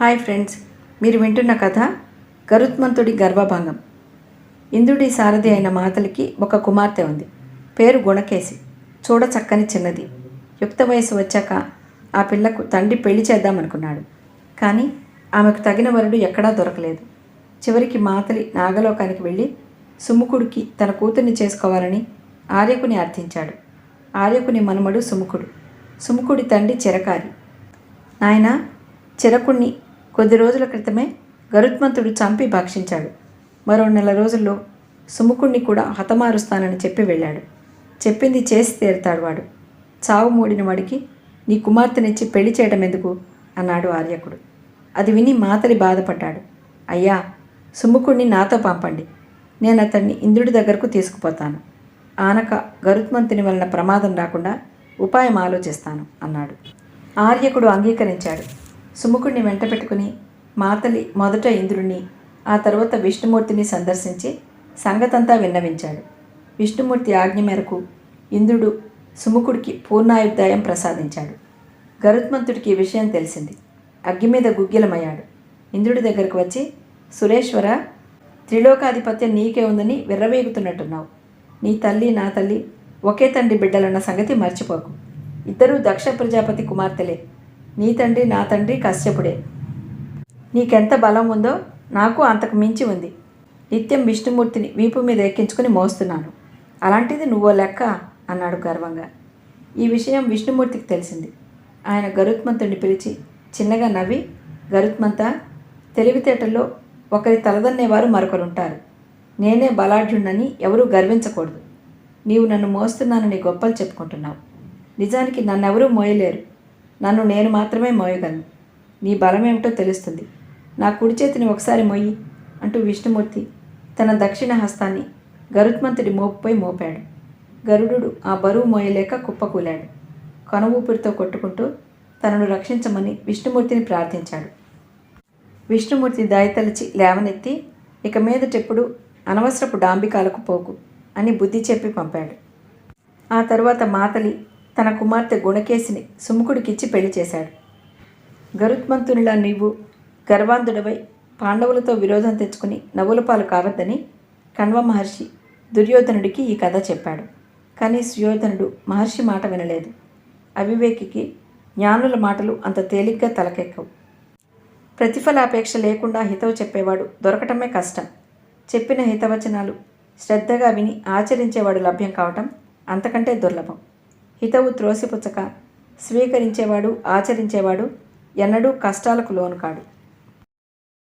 Hi friends మీరు వింటున్న కథ గరుత్మంతుడి గర్వభంగం ఇంద్రుడి సారథి అయిన మాతలికి ఒక కుమార్తె ఉంది. పేరు గుణకేసి చూడ చక్కని చిన్నది. యుక్త వయసు వచ్చాక ఆ పిల్లకు తండ్రి పెళ్ళి చేద్దామనుకున్నాడు. కానీ ఆమెకు తగిన వరుడు ఎక్కడా దొరకలేదు. చివరికి మాతలి నాగలోకానికి వెళ్ళి సుముఖుడికి తన కూతుర్ని చేసుకోవాలని ఆర్యకుని అర్థించాడు ఆర్యకుని మనుమడు సుముఖుడు. సుముఖుడి తండ్రి చిరకారి. నాయన చిరకుణ్ణి కొద్ది రోజుల క్రితమే గరుత్మంతుడు చంపి భక్షించాడు. మరో నెల రోజుల్లో సుముఖుణ్ణి కూడా హతమారుస్తానని చెప్పి వెళ్ళాడు. చెప్పింది చేసి తీరుతాడు వాడు. చావు మూడిన వాడికి నీ కుమార్తెనిచ్చి పెళ్ళి చేయడం ఎందుకు అన్నాడు ఆర్యకుడు. అది విని మాతలి బాధపడ్డాడు. అయ్యా సుముఖుణ్ణి నాతో పంపండి. నేను అతన్ని ఇంద్రుడి దగ్గరకు తీసుకుపోతాను. ఆనక గరుత్మంతుని వలన ప్రమాదం రాకుండా ఉపాయం ఆలోచిస్తాను అన్నాడు. ఆర్యకుడు అంగీకరించాడు. సుముఖుడిని వెంట పెట్టుకుని మాతలి మొదట ఇంద్రుణ్ణి ఆ తర్వాత విష్ణుమూర్తిని సందర్శించి సంగతంతా విన్నవించాడు. విష్ణుమూర్తి ఆజ్ఞ మేరకు ఇంద్రుడు సుముఖుడికి పూర్ణాయుద్ధాయం ప్రసాదించాడు. గరుత్మంతుడికి ఈ విషయం తెలిసింది. అగ్గి మీద గుగ్గిలమయ్యాడు. ఇంద్రుడి దగ్గరకు వచ్చి సురేశ్వర త్రిలోకాధిపత్యం నీకే ఉందని విర్రవేగుతున్నట్టున్నావు. నీ తల్లి నా తల్లి ఒకే తండ్రి బిడ్డలన్న సంగతి మర్చిపోకు. ఇద్దరూ దక్ష ప్రజాపతి కుమార్తెలే. నీ తండ్రి నా తండ్రి కశ్యపుడే. నీకెంత బలం ఉందో నాకు అంతకు మించి ఉంది. నిత్యం విష్ణుమూర్తిని వీపు మీద ఎక్కించుకుని మోస్తున్నాను. అలాంటిది నువ్వో లెక్క? అన్నాడు గర్వంగా. ఈ విషయం విష్ణుమూర్తికి తెలిసింది. ఆయన గరుత్మంతుడిని పిలిచి చిన్నగా నవ్వి గరుత్మంత తెలివితేటల్లో ఒకరి తలదన్నేవారు మరొకరుంటారు. నేనే బలాఢ్యుణ్ణని ఎవరూ గర్వించకూడదు. నీవు నన్ను మోస్తున్నానని గొప్పలు చెప్పుకుంటున్నావు. నిజానికి నన్నెవరూ మోయలేరు. నన్ను నేను మాత్రమే మోయగలను. నీ బలమేమిటో తెలుస్తుంది. నా కుడి చేతిని ఒకసారి మొయ్యి అంటూ విష్ణుమూర్తి తన దక్షిణ హస్తాన్ని గరుత్మంతుడి మోపుపై మోపాడు. గరుడు ఆ బరువు మోయలేక కుప్పకూలాడు. కొన ఊపిరితో కొట్టుకుంటూ తనను రక్షించమని విష్ణుమూర్తిని ప్రార్థించాడు. విష్ణుమూర్తి దయతలిచి లేవనెత్తి ఇక మీదటెప్పుడు అనవసరపు డాంబికాలకు పోకు అని బుద్ధి చెప్పి పంపాడు. ఆ తరువాత మాతలి తన కుమార్తె గుణకేశిని సుముఖుడికిచ్చి పెళ్ళి చేశాడు. గరుత్మంతునిలా నీవు గర్వాంధుడవై పాండవులతో విరోధం తెచ్చుకుని నవ్వుల పాలు కావద్దని కణ్వ మహర్షి దుర్యోధనుడికి ఈ కథ చెప్పాడు. కానీ సుయోధనుడు మహర్షి మాట వినలేదు. అవివేకికి జ్ఞానుల మాటలు అంత తేలిగ్గా తలకెక్కవు. ప్రతిఫలాపేక్ష లేకుండా హితవు చెప్పేవాడు దొరకటమే కష్టం. చెప్పిన హితవచనాలు శ్రద్ధగా విని ఆచరించేవాడు లభ్యం కావటం అంతకంటే దుర్లభం. హితవు త్రోసిపుచ్చక స్వీకరించేవాడు ఆచరించేవాడు ఎన్నడూ కష్టాలకు లోను కాడు